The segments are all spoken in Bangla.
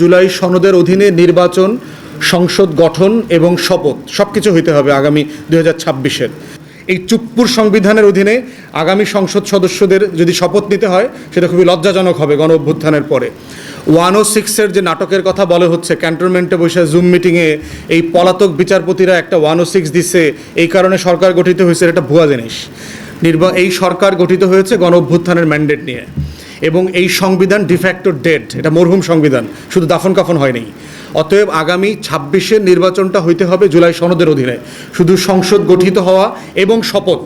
জুলাই সনদের অধীনে নির্বাচন, সংসদ গঠন এবং শপথ সব কিছু হইতে হবে আগামী দুই হাজার এই চুপ্পুর সংবিধানের অধীনে আগামী সংসদ সদস্যদের যদি শপথ নিতে হয়, সেটা খুবই লজ্জাজনক হবে গণ অভ্যুত্থানের পরে। ওয়ান ও সিক্সের যে নাটকের কথা বলে হচ্ছে, ক্যান্টনমেন্টে বসে জুম মিটিংয়ে এই পলাতক বিচারপতিরা একটা ওয়ান ও সিক্স দিছে, এই কারণে সরকার গঠিত হয়েছে, এটা ভুয়া জিনিস। নির্বা এই সরকার গঠিত হয়েছে গণ অভ্যুত্থানের ম্যান্ডেট নিয়ে। এবং এই সংবিধান ডিফ্যাক্টো ডেড এটা মরহুম সংবিধান, শুধু দাফন কাফন হয়নি। অতএব আগামী ছাব্বিশের নির্বাচনটা হইতে হবে জুলাই সনদের অধীনে। শুধু সংসদ গঠিত হওয়া এবং শপথ,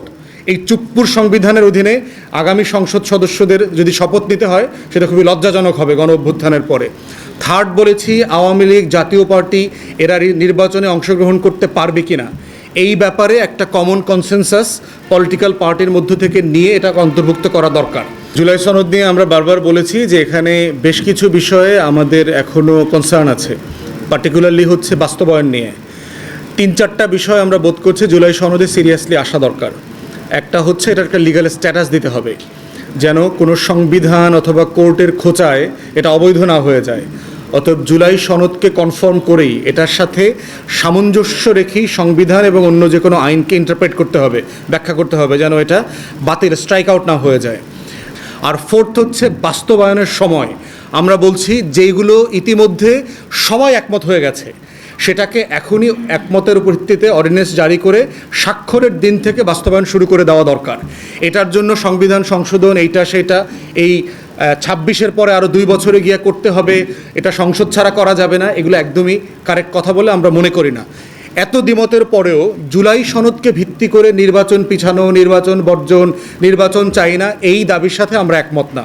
এই চুপ্পুর সংবিধানের অধীনে আগামী সংসদ সদস্যদের যদি শপথ নিতে হয়, সেটা খুবই লজ্জাজনক হবে গণ অভ্যুত্থানের পরে। থার্ড বলেছি, আওয়ামী লীগ, জাতীয় পার্টি, এরা নির্বাচনে অংশগ্রহণ করতে পারবে কিনা? এই ব্যাপারে একটা কমন কনসেনসাস পলিটিক্যাল পার্টির মধ্য থেকে নিয়ে এটাকে অন্তর্ভুক্ত করা দরকার। জুলাই সনদ নিয়ে আমরা বারবার বলেছি যে এখানে বেশ কিছু বিষয়ে আমাদের এখনও কনসার্ন আছে। পার্টিকুলারলি হচ্ছে বাস্তবায়ন নিয়ে। তিন চারটা বিষয় আমরা বোধ করছি জুলাই সনদে সিরিয়াসলি আসা দরকার। একটা হচ্ছে এটা একটা লিগাল স্ট্যাটাস দিতে হবে, যেন কোনো সংবিধান অথবা কোর্টের খোঁচায় এটা অবৈধ না হয়ে যায়। অতএব জুলাই সনদকে কনফার্ম করেই এটার সাথে সামঞ্জস্য রেখেই সংবিধান এবং অন্য যে কোনো আইনকে ইন্টারপ্রেট করতে হবে, ব্যাখ্যা করতে হবে, যেন এটা বাতিল স্ট্রাইক আউট না হয়ে যায়। আর ফোর্থ হচ্ছে বাস্তবায়নের সময়। আমরা বলছি যেইগুলো ইতিমধ্যে সবাই একমত হয়ে গেছে, সেটাকে এখনই একমতের ভিত্তিতে অর্ডিন্যান্স জারি করে স্বাক্ষরের দিন থেকে বাস্তবায়ন শুরু করে দেওয়া দরকার। এটার জন্য সংবিধান সংশোধন, এইটা সেটা, এই ছাব্বিশের পরে আরও দুই বছরে গিয়ে করতে হবে, এটা সংসদ ছাড়া করা যাবে না, এগুলো একদমই কারেক্ট কথা বলে আমরা মনে করি না। এত দ্বিমতের পরেও জুলাই সনদকে ভিত্তি করে নির্বাচন পিছানো, নির্বাচন বর্জন, নির্বাচন চাই না, এই দাবির সাথে আমরা একমত না।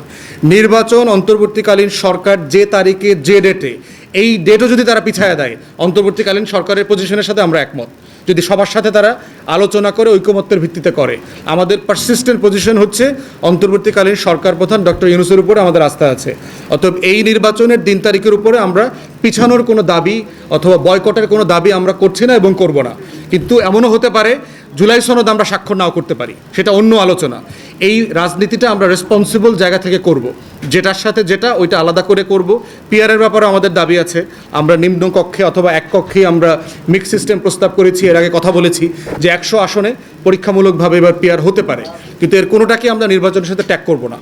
নির্বাচন অন্তর্বর্তীকালীন সরকার যে তারিখে, যে ডেটে এই ডেটও যদি তারা পিছায় দেয়, অন্তর্বর্তীকালীন সরকারের পজিশনের সাথে আমরা একমত। যদি সবার সাথে তারা আলোচনা করে ঐক্যমত্যের ভিত্তিতে করে। আমাদের পারসিস্টেন্ট পজিশন হচ্ছে অন্তর্বর্তীকালীন সরকার প্রধান ডক্টর ইউনুসের উপরে আমাদের আস্থা আছে। অতএব এই নির্বাচনের দিন তারিখের উপরে আমরা পিছানোর কোনো দাবি অথবা বয়কটের কোনো দাবি আমরা করছি না এবং করব না। কিন্তু এমনও হতে পারে, জুলাই সনদ আমরা স্বাক্ষর নাও করতে পারি। সেটা অন্য আলোচনা। এই রাজনীতিটা আমরা রেসপন্সিবল জায়গা থেকে করব। যেটার সাথে যেটা, ওইটা আলাদা করে করব। পিয়ারের ব্যাপারে আমাদের দাবি আছে। আমরা নিম্ন কক্ষে অথবা এক কক্ষে আমরা মিক্স সিস্টেম প্রস্তাব করেছি। এর আগে কথা বলেছি যে একশো আসনে পরীক্ষামূলকভাবে এবার পিয়ার হতে পারে। কিন্তু এর কোনোটাকে আমরা নির্বাচনের সাথে ট্যাগ করব না।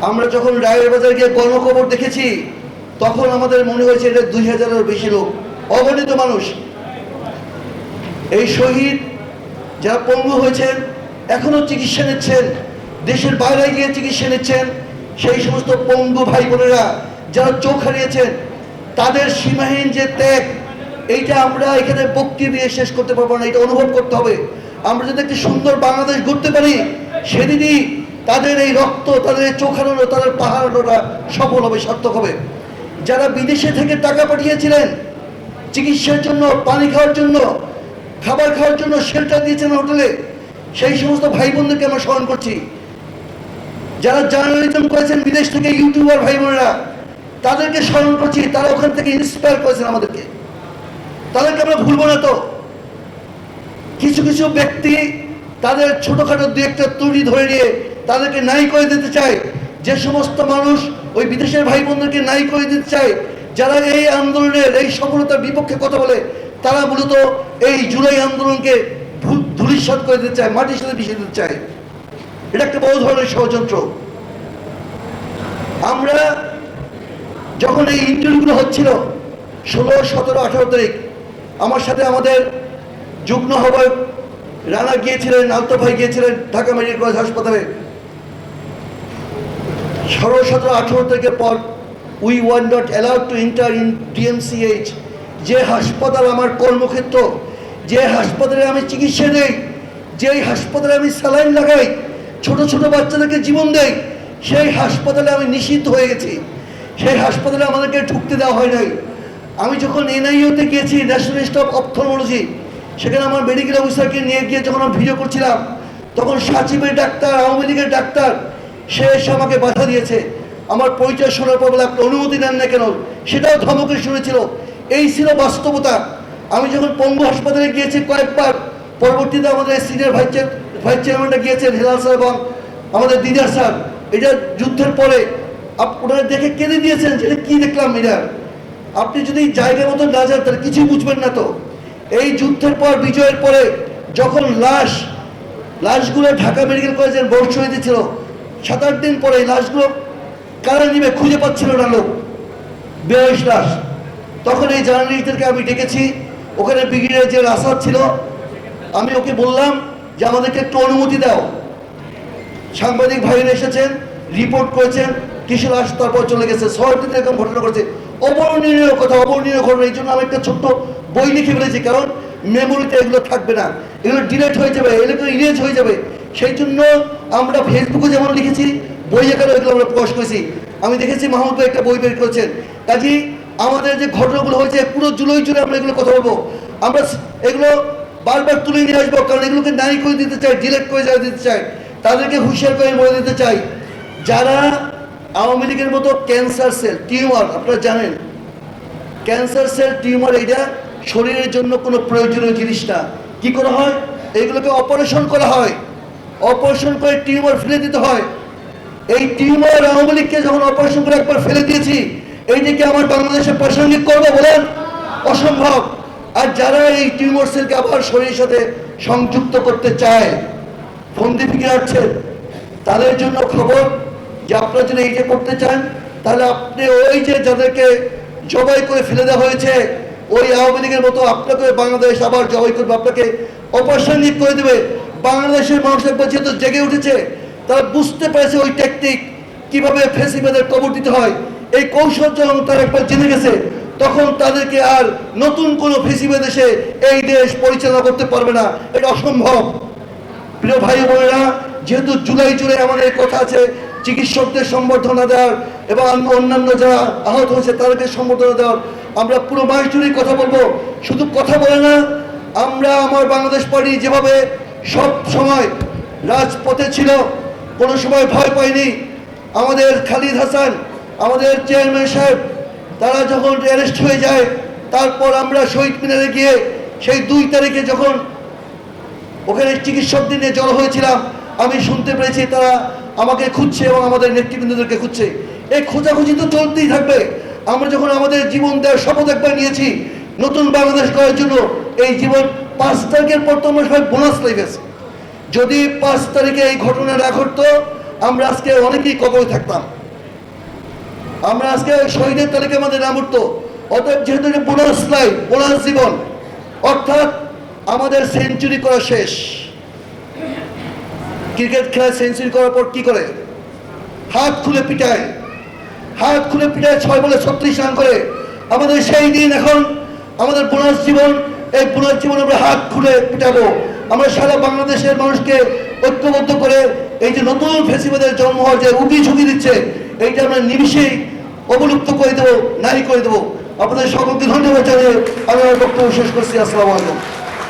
আমরা যখন রায়ের বাজার গিয়ে গণখবর দেখেছি, তখন আমাদের মনে হয়েছে এটা দুই হাজারের বেশি লোক। অগণিত মানুষ এই শহীদ যারা পঙ্গু হয়েছেন এখনও চিকিৎসা নিচ্ছেন, দেশের বাইরে গিয়ে চিকিৎসা নিচ্ছেন, সেই সমস্ত পঙ্গু ভাই বোনেরা যারা চোখ হারিয়েছেন, তাদের সীমাহীন যে ত্যাগ, এইটা আমরা এখানে বক্তি দিয়ে শেষ করতে পারব না, এটা অনুভব করতে হবে। আমরা যদি একটি সুন্দর বাংলাদেশ গড়তে পারি, সেদিনই তাদের এই রক্ত, তাদের চোখ হারানো, তাদের পাহাড়টা সফল হবে, সার্থক হবে। যারা বিদেশে থেকে টাকা পাঠিয়েছিলেন, চিকিৎসার জন্য, পানি খাওয়ার জন্য খাবার খাওয়ার জন্য শেল্টার দিয়েছেন হোটেলে সেই সমস্ত ভাই বোনদেরকে আমরা স্মরণ করছি। যারা জার্নালিজম করেছেন, বিদেশ থেকে ইউটিউবার ভাই বোনেরা তাদেরকে স্মরণ করছি। তারা ওখান থেকে ইন্সপায়ার করেছেন আমাদেরকে। তাদেরকে আমরা ভুলবো না তো। কিছু কিছু ব্যক্তি তাদের ছোটোখাটো দু একটা ত্রুটি ধরে নিয়ে তাদেরকে নাই করে দিতে চায়। যে সমস্ত মানুষ ওই বিদেশের ভাই বোনদেরকে নাই করে দিতে চায়, যারা এই আন্দোলনের, এই সফলতার বিপক্ষে কথা বলে তারা মূলত এই জুলাই আন্দোলনকে ধুলিস্বাদ করে দিতে চায়, মাটির সাথে মিশিয়ে দিতে চায়। এটা একটা বড় ধরনের ষড়যন্ত্র। আমরা যখন এই ইন্টারভিউগুলো হচ্ছিল, ষোলো, সতেরো, আঠারো তারিখ, আমার সাথে আমাদের যুগ্ম আহ্বায়ক রানা গিয়েছিলেন আলতো ভাই গিয়েছিলেন ঢাকা মেডিকেল কলেজ হাসপাতালে। ষোলো, সতেরো, আঠারো তারিখের পর we won not allowed to enter in DMCH যে হাসপাতাল আমার কর্মক্ষেত্র, যে হাসপাতালে আমি চিকিৎসা নেই, যেই হাসপাতালে আমি স্যালাইন লাগাই, ছোট ছোট বাচ্চাদেরকে জীবন দেই, সেই হাসপাতালে আমি নিষিদ্ধ হয়ে গেছি। সেই হাসপাতালে আমাদেরকে ঢুকতে দেওয়া হয় নাই। আমি যখন এনআইওতে গিয়েছি ন্যাশনাল ইনস্টিটিউট অফ অপথলমোলজি সেখানে আমার মেডিকেল অফিসারকে নিয়ে গিয়ে যখন আমি ভিডিও করছিলাম, তখন সাচিবের ডাক্তার, আওয়ামী লীগের ডাক্তার, সে এসে আমাকে বাধা দিয়েছে। আমার পরিচয় শোনার পর বলে, আপনি অনুমতি নেন না কেন? সেটাও ধমকে শুনেছিল। এই ছিল বাস্তবতা। আমি যখন পঙ্গু হাসপাতালে গিয়েছি কয়েকবার, পরবর্তীতে আমাদের সিনিয়র ভাইস ভাইস চেয়ারম্যানটা গিয়েছেন, হেলাল স্যার এবং আমাদের দিদার স্যার। এটা যুদ্ধের পরে আপনারা দেখে কেঁদে দিয়েছেন এটা কি দেখলাম এটা আপনি যদি জায়গা মতো না যান, তাহলে কিছুই বুঝবেন না তো। এই যুদ্ধের পর, বিজয়ের পরে যখন লাশ, লাশগুলো ঢাকা মেডিকেল কলেজের বোর্ড শহীদে ছিল, সাত আট দিন পরে লাশগুলো কারা নিবে খুঁজে পাচ্ছিল না লোক? বেয়াল্লিশ লাশ। তখন এই জার্নালিস্টদেরকে আমি ডেকেছি। ওখানে ব্রিগেডিয়ার যে আসাদ ছিল, আমি ওকে বললাম যে আমাদেরকে একটু অনুমতি দাও। সাংবাদিক ভাইরা এসেছেন, রিপোর্ট করেছেন কিছু লাশ তারপর চলে গেছে। শহরটিতে এরকম ঘটনা করেছে অবর্ণনীয় কথা, অবর্ণনীয় ঘটনা, এই জন্য আমি একটা ছোট্ট বই লিখে ফেলেছি, কারণ মেমোরিতে এগুলো থাকবে না। এগুলো ডিলেট হয়ে যাবে, এগুলো ইরেজ হয়ে যাবে। সেই জন্য আমরা ফেসবুকে যেমন লিখেছি, বই আকারে এগুলো আমরা প্রকাশ করেছি। আমি দেখেছি মাহমুদ একটা বই বের করেছেন। কাজী আমাদের যে ঘটনাগুলো হয়েছে, পুরো জুলাই জুড়ে আমরা এগুলো কথা বলব। আমরা এগুলো বারবার তুলে নিয়ে আসব, কারণ এগুলোকে নাই করে দিতে চাই, ডিলেট করে যাওয়া দিতে চাই তাদেরকে হুঁশিয়ার করে বলে দিতে চাই। যারা আওয়ামী লীগের মতো ক্যান্সার সেল, টিউমার, আপনারা জানেন, ক্যান্সার সেল, টিউমার এটা শরীরের জন্য কোনো প্রয়োজনীয় জিনিস না। কী করা হয়? এগুলোকে অপারেশন করা হয়। অপারেশন করে টিউমার ফেলে দিতে হয়। এই টিউমার আওয়ামী লীগকে যখন অপারেশন করে একবার ফেলে দিয়েছি এইটাকে আমার বাংলাদেশে প্রাসঙ্গিক করবে বলেন? অসম্ভব। আর যারা এই টিউমার সেলকে আবার শরীরের সাথে সংযুক্ত করতে চায় ফন্দি ফিকে আসছে তাদের জন্য খবর যে আপনারা যদি যে করতে চান, তাহলে আপনি ওই যে যাদেরকে জবাই করে ফেলে দেওয়া হয়েছে, ওই আওয়ামী লীগের মতো আপনাকে বাংলাদেশ আবার জবাই করবে, আপনাকে অপারেশনিক করে দেবে। বাংলাদেশের মানুষ একবার যেহেতু জেগে উঠেছে, তারা বুঝতে পেরেছে ওই টেকনিক কীভাবে ফেসিবাদের কবর দিতে হয়। এই কৌশল যখন তারা একবার জেনে গেছে, তখন তাদেরকে আর নতুন কোনো ফেসিবাদ এসে এই দেশ পরিচালনা করতে পারবে না। এটা অসম্ভব। প্রিয় ভাই বোনেরা, যেহেতু জুলাই জুড়ে আমাদের কথা আছে, চিকিৎসকদের সম্বর্ধনা দেওয়ার এবং অন্যান্য যারা আহত হয়েছে, তাদেরকে সম্বর্ধনা দেওয়ার, আমরা পুরো মাস জুড়েই কথা বলব। শুধু কথা বলে না, আমরা আমার বাংলাদেশ পার্টি যেভাবে সব সময় রাজপথে ছিল, কোনো সময় ভয় পাইনি। আমাদের খালিদ হাসান আমাদের চেয়ারম্যান সাহেব, তারা যখন অ্যারেস্ট হয়ে যায়, তারপর আমরা শহীদ মিনারে গিয়ে সেই দুই তারিখে যখন ওখানে চিকিৎসকদের নিয়ে জড়ো হয়েছিলাম, আমি শুনতে পেরেছি তারা আমাকে খুঁজছে এবং আমাদের নেতৃবৃন্দদেরকে খুঁজছে। এই খোঁজাখুঁজি তো চলতেই থাকবে। আমরা যখন আমাদের জীবন দেওয়ার শপথ একবার নিয়েছি, নতুন বাংলাদেশ করার জন্য, এই জীবন পাঁচ তারিখের পর তো আমরা সবাই বোনাস লেগেছে যদি পাঁচ তারিখে এই ঘটনা না ঘটতো, আমরা আজকে অনেকেই কবরে থাকতাম। আমরা আজকে শহীদের তালিকা আমাদের নাম উঠতো। অতএব যেহেতু বোনাস লাইফ বোনাস জীবন, অর্থাৎ আমাদের সেঞ্চুরি করা শেষ। ক্রিকেট খেলায় সেঞ্চুরি করার পর কি করে? হাত খুলে পিটায়। হাত খুলে পিটায় ছয় বলে ছত্রিশ রান করে। আমাদের সেই দিন এখন আমাদের বোনাস জীবন, এই বোনাস জীবন আমরা হাত খুলে পিটাবো। আমরা সারা বাংলাদেশের মানুষকে ঐক্যবদ্ধ করে এই যে নতুন ফেসিবাদের জন্ম হওয়ার যে উঁকি ঝুঁকি দিচ্ছে, এইটা আমরা নিমিশেই অবলুপ্ত করে দেবো নারী করে দেবো। আপনাদের সকলকে ধন্যবাদ জানিয়ে আমি আমার বক্তব্য শেষ করছি। আসসালামু আলাইকুম।